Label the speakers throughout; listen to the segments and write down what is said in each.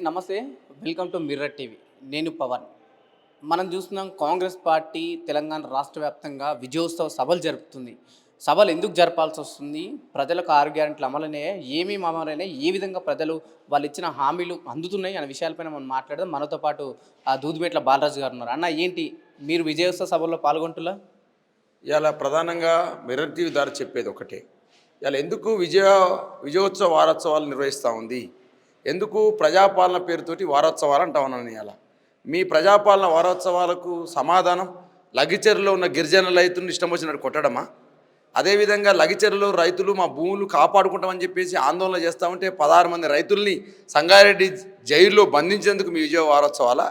Speaker 1: Right నమస్తే. Welcome to mirror TV. నేను పవన్. మనం చూస్తున్నాం కాంగ్రెస్ పార్టీ తెలంగాణ రాష్ట్ర వ్యాప్తంగా విజయోత్సవ సభలు జరుపుతుంది. సభలు ఎందుకు జరపాల్సి వస్తుంది? ప్రజలకు ఆరు గ్యారెంట్లు అమలనే ఏమేమి అమలనే ఏ విధంగా ప్రజలు వాళ్ళు ఇచ్చిన హామీలు అందుతున్నాయి అనే విషయాలపైన మనం మాట్లాడదాం. మనతో పాటు ఆ బాలరాజు గారు ఉన్నారు. అన్న ఏంటి మీరు విజయోత్సవ సభల్లో పాల్గొంటులా?
Speaker 2: ఇలా ప్రధానంగా మిర్రర్ టీవీ ద్వారా చెప్పేది ఒకటే. ఇలా ఎందుకు విజయ విజయోత్సవ వారోత్సవాలు నిర్వహిస్తూ ఉంది? ఎందుకు ప్రజాపాలన పేరుతోటి వారోత్సవాలు అంటా ఉన్నాను ఇలా. మీ ప్రజాపాలన వారోత్సవాలకు సమాధానం లగిచెరులో ఉన్న గిరిజన రైతులను ఇష్టం వచ్చినట్టు కొట్టడమా? అదేవిధంగా లగిచెరులో రైతులు మా భూములు కాపాడుకుంటామని చెప్పేసి ఆందోళన చేస్తామంటే పదహారు మంది రైతుల్ని సంగారెడ్డి జైల్లో బంధించేందుకు మీ విజయ వారోత్సవాలా?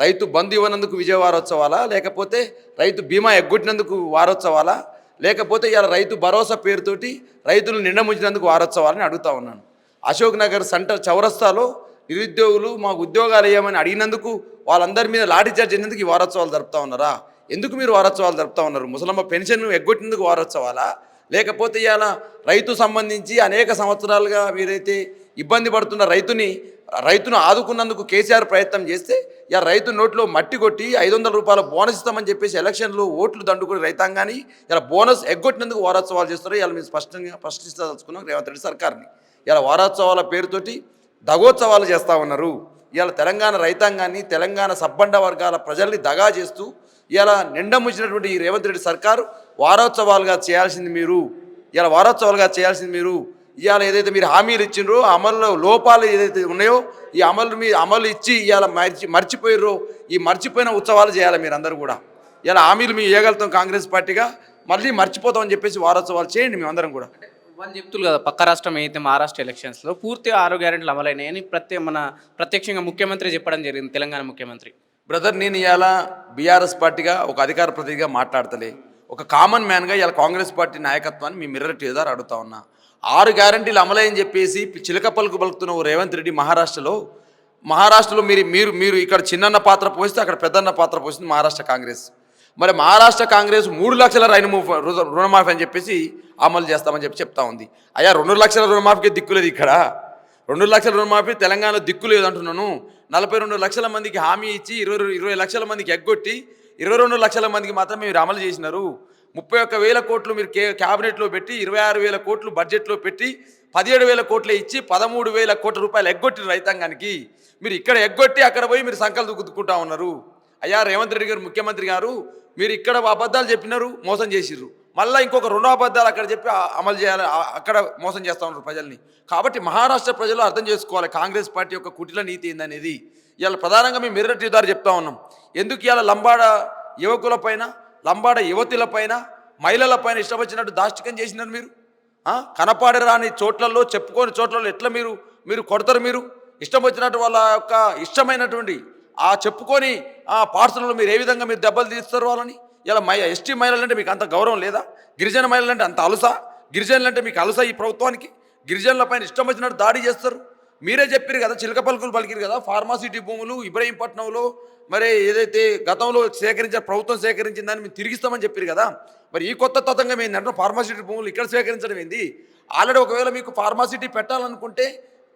Speaker 2: రైతు బంధు ఇవ్వనందుకు విజయ వారోత్సవాలా? లేకపోతే రైతు బీమా ఎగ్గొట్టినందుకు వారోత్సవాలా? లేకపోతే ఇలా రైతు భరోసా పేరుతోటి రైతులు నిండముంచినందుకు వారోత్సవాలని అడుగుతా ఉన్నాను. అశోక్ నగర్ సెంటర్ చౌరస్తాలో నిరుద్యోగులు మాకు ఉద్యోగాలు వేయమని అడిగినందుకు వాళ్ళందరి మీద లాఠీ చార్జ్ అయినందుకు ఈ వారోత్సవాలు జరుపుతా ఉన్నారా? ఎందుకు మీరు వారోత్సవాలు జరుపుతా ఉన్నారు? ముసలమ్మ పెన్షన్ ఎగ్గొట్టినందుకు వారోత్సవాలా? లేకపోతే ఇవాళ రైతు సంబంధించి అనేక సంవత్సరాలుగా మీరైతే ఇబ్బంది పడుతున్న రైతుని రైతును ఆదుకున్నందుకు కేసీఆర్ ప్రయత్నం చేస్తే ఇక రైతు నోట్లో మట్టి కొట్టి ఐదు వందల రూపాయల బోనస్ ఇస్తామని చెప్పేసి ఎలక్షన్లో ఓట్లు దండుకుని రైతాంగాన్ని ఇలా బోనస్ ఎగ్గొట్టినందుకు వారోత్సవాలు చేస్తారు ఇలా మేము స్పష్టంగా ప్రశ్నించదలుచుకున్నాం రేవంత్ రెడ్డి సర్కార్ని. ఇలా వారోత్సవాల పేరుతోటి దగోత్సవాలు చేస్తూ ఉన్నారు. ఇవాళ తెలంగాణ రైతాంగాన్ని తెలంగాణ సబ్బండ వర్గాల ప్రజల్ని దగా చేస్తూ ఇలా నిండముచ్చినటువంటి ఈ రేవంత్ రెడ్డి సర్కారు వారోత్సవాలుగా చేయాల్సింది మీరు. ఇలా వారోత్సవాలుగా చేయాల్సింది మీరు. ఇవాళ ఏదైతే మీరు హామీలు ఇచ్చిండ్రో అమలులో లోపాలు ఏదైతే ఉన్నాయో ఈ అమలు మీ అమలు ఇచ్చి ఇవాళ మర్చి మర్చిపోయారో ఈ మర్చిపోయిన ఉత్సవాలు చేయాలి మీరు అందరూ కూడా. ఇలా హామీలు మీ ఇవ్వగలుగుతాం కాంగ్రెస్ పార్టీగా మళ్ళీ మర్చిపోతామని చెప్పేసి వారోత్సవాలు చేయండి మేమందరం కూడా.
Speaker 1: వాళ్ళు చెప్తున్నారు కదా పక్క రాష్ట్రం అయితే మహారాష్ట్ర ఎలక్షన్స్లో పూర్తిగా ఆరు గ్యారెంటీలు అమలైనాయని ప్రత్యే మన ప్రత్యక్షంగా ముఖ్యమంత్రి చెప్పడం జరిగింది తెలంగాణ ముఖ్యమంత్రి.
Speaker 2: బ్రదర్ నేను ఇవాళ బీఆర్ఎస్ పార్టీగా ఒక అధికార ప్రతినిధిగా మాట్లాడతలే. ఒక కామన్ మ్యాన్గా ఇలా కాంగ్రెస్ పార్టీ నాయకత్వాన్ని మీ మిర్రర్ టీదారు అడుగుతా ఉన్నా. ఆరు గ్యారంటీలు అమలయ్యని చెప్పేసి చిలక పలుకు పలుకుతున్న ఓ రేవంత్ రెడ్డి మహారాష్ట్రలో మహారాష్ట్రలో మీరు మీరు మీరు ఇక్కడ చిన్నన్న పాత్ర పోస్తే అక్కడ పెద్దన్న పాత్ర పోసింది మహారాష్ట్ర కాంగ్రెస్. మరి మహారాష్ట్ర కాంగ్రెస్ మూడు లక్షల రైలు రుణమాఫీ అని చెప్పేసి అమలు చేస్తామని చెప్పి చెప్తా ఉంది. అయ్యా రెండు లక్షల రుణమాఫీకి దిక్కులేదు ఇక్కడ. రెండు లక్షల రుణమాఫీ తెలంగాణలో దిక్కు లేదు అంటున్నాను. నలభై రెండు లక్షల మందికి హామీ ఇచ్చి ఇరవై ఇరవై లక్షల మందికి ఎగ్గొట్టి ఇరవై రెండు లక్షల మందికి మాత్రం మీరు అమలు చేసినారు. ముప్పై ఒక్క వేల కోట్లు మీరు కే క్యాబినెట్లో పెట్టి ఇరవై ఆరు వేల కోట్లు బడ్జెట్లో పెట్టి పదిహేడు వేల కోట్లు ఇచ్చి పదమూడు వేల కోట్ల రూపాయలు ఎగ్గొట్టిన రైతాంగానికి. మీరు ఇక్కడ ఎగ్గొట్టి అక్కడ పోయి మీరు సంకల్పం గుద్దుకుంటా ఉన్నారు. అయ్యా రేవంత్ రెడ్డి గారు ముఖ్యమంత్రి గారు మీరు ఇక్కడ అబద్ధాలు చెప్పినారు మోసం చేసిర్రు. మళ్ళీ ఇంకొక రెండో అబద్ధాలు అక్కడ చెప్పి అమలు చేయాలి అక్కడ మోసం చేస్తూ ఉన్నారు ప్రజల్ని. కాబట్టి మహారాష్ట్ర ప్రజలు అర్థం చేసుకోవాలి కాంగ్రెస్ పార్టీ యొక్క కుటిల నీతి ఏందనేది. ఇవాళ ప్రధానంగా మేము మిర్రటి ద్వారా చెప్తా ఉన్నాం. ఎందుకు ఇవాళ లంబాడ యువకులపైన లంబాడ యువతులపైన మహిళలపైన ఇష్టం వచ్చినట్టు దాష్టికం చేసినారు మీరు? కనపాడరాని చోట్లలో చెప్పుకోని చోట్లలో ఎట్లా మీరు మీరు కొడతారు మీరు? ఇష్టం వచ్చినట్టు వాళ్ళ యొక్క ఇష్టమైనటువంటి ఆ చెప్పుకొని ఆ పార్సల్లో మీరు ఏ విధంగా మీరు దెబ్బలు తీస్తారు వాళ్ళని? ఇలా మై ఎస్టీ మహిళలంటే మీకు అంత గౌరవం లేదా? గిరిజన మహిళలంటే అంత అలుసా? గిరిజనులంటే మీకు అలుసా ఈ ప్రభుత్వానికి? గిరిజనులపైన ఇష్టం వచ్చినట్టు దాడి చేస్తారు? మీరే చెప్పారు కదా చిలక పలుకులు పలికిరు కదా ఫార్మాసిటీ భూములు ఇబ్రహీంపట్నంలో మరి ఏదైతే గతంలో సేకరించిన ప్రభుత్వం సేకరించిందని మేము తిరిగిస్తామని చెప్పారు కదా మరి ఈ కొత్త తతంగం ఏంటంటే ఫార్మాసిటీ భూములు ఇక్కడ సేకరించడం ఏంది? ఆల్రెడీ ఒకవేళ మీకు ఫార్మాసిటీ పెట్టాలనుకుంటే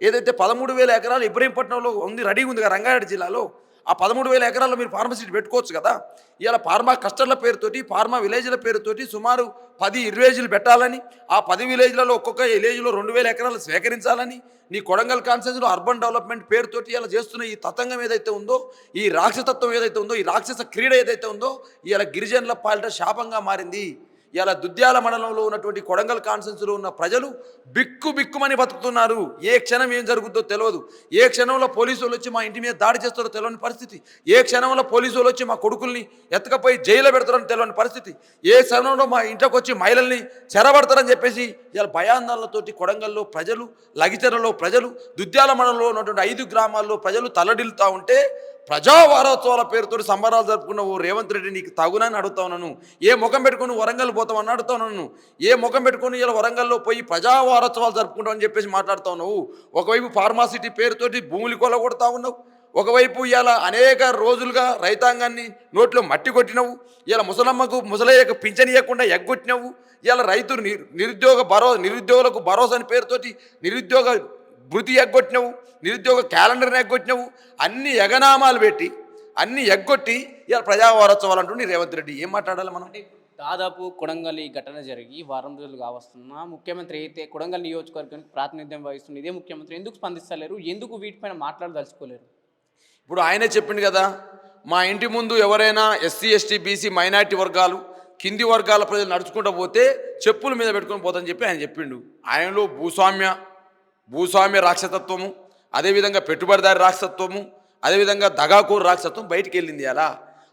Speaker 2: ఏదైతే పదమూడు వేల ఎకరాలు ఇబ్రహీంపట్నంలో ఉంది రెడీగా ఉంది కదా రంగారెడ్డి జిల్లాలో ఆ పదమూడు వేల ఎకరాల్లో మీరు ఫార్మసిటీ పెట్టుకోవచ్చు కదా. ఇలా ఫార్మా కస్టర్ల పేరుతోటి ఫార్మా విలేజ్ల పేరుతోటి సుమారు పది విలేజ్లు పెట్టాలని ఆ పది విలేజ్లలో ఒక్కొక్క విలేజ్లో రెండు వేల ఎకరాలు సేకరించాలని నీ కొడంగల్ కాన్సెన్స్లో అర్బన్ డెవలప్మెంట్ పేరుతోటి ఇలా చేస్తున్న ఈ తతంగం ఏదైతే ఉందో ఈ రాక్షసత్వం ఏదైతే ఉందో ఈ రాక్షస క్రీడ ఏదైతే ఉందో ఇలా గిరిజనుల పాలిట శాపంగా మారింది. ఇలా దుద్యాల మండలంలో ఉన్నటువంటి కొడంగల్ కాన్సెన్స్లో ఉన్న ప్రజలు బిక్కు బిక్కుమని బతుకుతున్నారు. ఏ క్షణం ఏం జరుగుతుందో తెలియదు ఏ క్షణంలో పోలీసు వాళ్ళు వచ్చి మా ఇంటి మీద దాడి చేస్తారో తెలియని పరిస్థితి. ఏ క్షణంలో పోలీసు వచ్చి మా కొడుకుల్ని ఎత్తకపోయి జైల్లో పెడతారని తెలియని పరిస్థితి. ఏ క్షణంలో మా ఇంట్లోకి వచ్చి మహిళల్ని చెరబడతారని చెప్పేసి ఇలా భయాందోళనతోటి కొడంగల్లో ప్రజలు లగిచెరలో ప్రజలు దుద్యాల మండలంలో ఉన్నటువంటి ఐదు గ్రామాల్లో ప్రజలు తల్లడిల్లుతూ ఉంటే ప్రజా వారోత్సవాల పేరుతో సంబరాలు జరుపుకున్న ఓ రేవంత్ రెడ్డి నీకు తగునని అడుగుతా ఉన్నాను. ఏ ముఖం పెట్టుకుని వరంగల్ పోతామని అడుగుతా ఉన్నాను. ఏ ముఖం పెట్టుకుని ఇలా వరంగల్లో పోయి ప్రజా వారోత్సవాలు జరుపుకుంటామని చెప్పేసి మాట్లాడుతా ఉన్నావు. ఒకవైపు ఫార్మాసిటీ పేరుతోటి భూములు కొలగొడతా ఉన్నావు. ఒకవైపు ఇలా అనేక రోజులుగా రైతాంగాన్ని నోట్లో మట్టి కొట్టినవు. ఇలా ముసలమ్మకు ముసలయ్యకు పింఛనియకుండా ఎగ్గొట్టినవు. ఇలా రైతు నిరుద్యోగ భరో నిరుద్యోగులకు భరోసా అని పేరుతోటి నిరుద్యోగ భృతి ఎగ్గొట్టినవు నిరుద్యోగ క్యాలెండర్ని ఎగ్గొట్టినవు అన్ని ఎగనామాలు పెట్టి అన్ని ఎగ్గొట్టి ఇలా ప్రజా వారోత్సవాలు అంటుండే రేవంత్ రెడ్డి. ఏం మాట్లాడాలి మనం?
Speaker 1: అంటే దాదాపు కొడంగల్ ఈ ఘటన జరిగి వారం రోజులు కావస్తున్నా ముఖ్యమంత్రి అయితే కొడంగల్ నియోజకవర్గానికి ప్రాతినిధ్యం వహిస్తుంది ఇదే ముఖ్యమంత్రి ఎందుకు స్పందిస్తలేరు? ఎందుకు వీటిపైన మాట్లాడదలుచుకోలేరు?
Speaker 2: ఇప్పుడు ఆయనే చెప్పిండు కదా మా ఇంటి ముందు ఎవరైనా ఎస్సీ ఎస్టీ బీసీ మైనార్టీ వర్గాలు కింది వర్గాల ప్రజలు నడుచుకుంటూ పోతే చెప్పుల మీద పెట్టుకొని పోతని చెప్పి ఆయన చెప్పిండు. ఆయనలో భూస్వామ్య భూస్వామ్య రాక్షసత్వము అదేవిధంగా పెట్టుబడిదారి రాక్షసత్వము అదేవిధంగా దగాకూరు రాక్షసత్వం బయటికి వెళ్ళింది అలా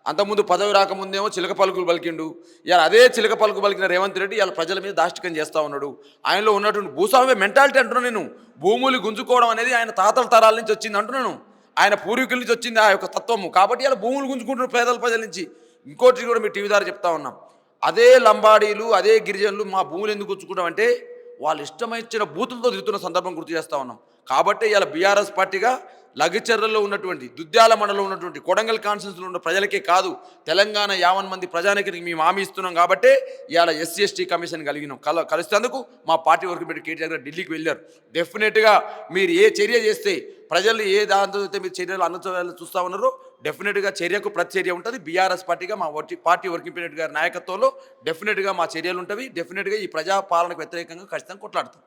Speaker 2: అంతకుముందు పదవి రాకముందేమో చిలక పలుకులు పలికిండు. ఇలా అదే చిలక పలుకు పలికిన రేవంత్ రెడ్డి ఇలా ప్రజల మీద దాష్టికం చేస్తూ ఉన్నాడు. ఆయనలో ఉన్నటువంటి భూస్వామ్య మెంటాలిటీ అంటున్నాను నేను. భూములు గుంజుకోవడం అనేది ఆయన తాతల తరాల నుంచి వచ్చింది అంటున్నాను ఆయన పూర్వీకుల నుంచి వచ్చింది ఆ యొక్క తత్వము. కాబట్టి ఇలా భూములు గుంజుకుంటున్న పేదల ప్రజల నుంచి. ఇంకోటి కూడా మీ టీవీ ద్వారా చెప్తా ఉన్నాం. అదే లంబాడీలు అదే గిరిజనులు మా భూములు ఎందుకు గుంజుకుంటాం అంటే వాళ్ళు ఇష్టమైన బూతులతో తిరుగుతున్న సందర్భం గుర్తు చేస్తూ ఉన్నాం. కాబట్టి ఇలా బీఆర్ఎస్ పార్టీగా లగచర్రలో ఉన్నటువంటి దుద్యాల మండలంలో ఉన్నటువంటి కొడంగల్ కాన్స్టిట్యూన్సీలో ఉన్న ప్రజలకే కాదు తెలంగాణ యావన్ మంది ప్రజానికి మేము హామీ ఇస్తున్నాం కాబట్టి ఇవాళ ఎస్సీ ఎస్టీ కమిషన్ కలిగినాం. కల కలిసేందుకు మా పార్టీ వర్క్ పెట్టి కేటీఆర్ గారు ఢిల్లీకి వెళ్ళారు. డెఫినెట్గా మీరు ఏ చర్య చేస్తే ప్రజలు ఏ దాంతో అయితే మీరు చర్యలు అన్నచర్యలు చూస్తూ ఉన్నారో డెఫినెట్గా చర్యకు ప్రతిచర్య ఉంటుంది. బీఆర్ఎస్ పార్టీగా మా వర్టి పార్టీ వర్కింగ్ ప్రెసిడెంట్ గారి నాయకత్వంలో డెఫినెట్గా మా చర్యలు ఉంటవి డెఫినెట్గా ఈ ప్రజాపాలనకు వ్యతిరేకంగా ఖచ్చితంగా కొట్లాడతాం.